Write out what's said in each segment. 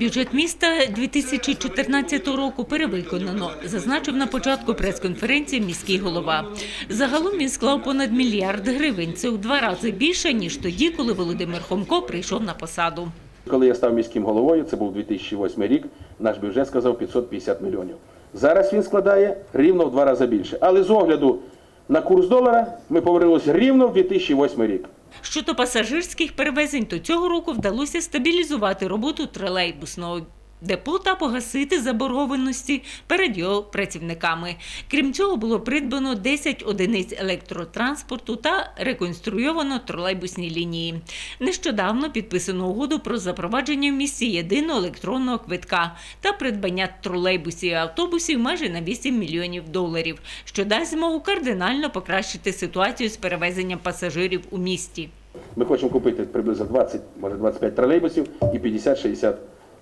Бюджет міста 2014 року перевиконано, зазначив на початку прес-конференції міський голова. Загалом він склав понад мільярд гривень. Це у два рази більше, ніж тоді, коли Володимир Хомко прийшов на посаду. Коли я став міським головою, це був 2008 рік, наш бюджет сказав 550 мільйонів. Зараз він складає рівно в два рази більше. Але з огляду на курс долара ми повернулися рівно в 2008 рік. Щодо пасажирських перевезень, то цього року вдалося стабілізувати роботу тролейбусного депо та погасити заборгованості перед його працівниками. Крім цього, було придбано 10 одиниць електротранспорту та реконструйовано тролейбусні лінії. Нещодавно підписано угоду про запровадження в місті єдиного електронного квитка та придбання тролейбусів і автобусів майже на 8 мільйонів доларів, що дасть змогу кардинально покращити ситуацію з перевезенням пасажирів у місті. Ми хочемо купити приблизно 20, може 25 тролейбусів і 50-60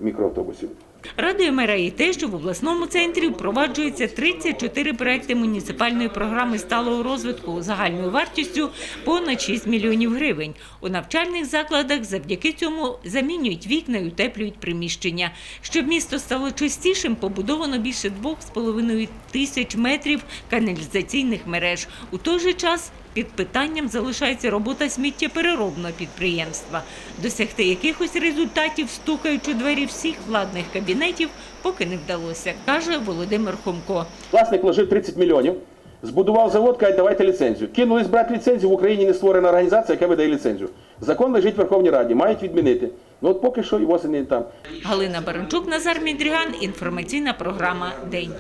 мікроавтобусів. Радує мера і те, що в обласному центрі впроваджується 34 проекти муніципальної програми сталого розвитку загальною вартістю понад 6 мільйонів гривень. У навчальних закладах завдяки цьому замінюють вікна і утеплюють приміщення. Щоб місто стало чистішим, побудовано більше 2,5 тисяч метрів каналізаційних мереж. У той же час під питанням залишається робота сміттєпереробного підприємства. Досягти якихось результатів, стукаючи двері всіх владних кабінетів, поки не вдалося, каже Володимир Хомко. Власник вложив 30 мільйонів, збудував завод, каже, давайте ліцензію. Кинулись брати ліцензію, в Україні не створена організація, яка видає ліцензію. Закон лежить в Верховній Раді, мають відмінити. Ну от поки що і восени там. Галина Баранчук, Назар Мідріган. Інформаційна програма День.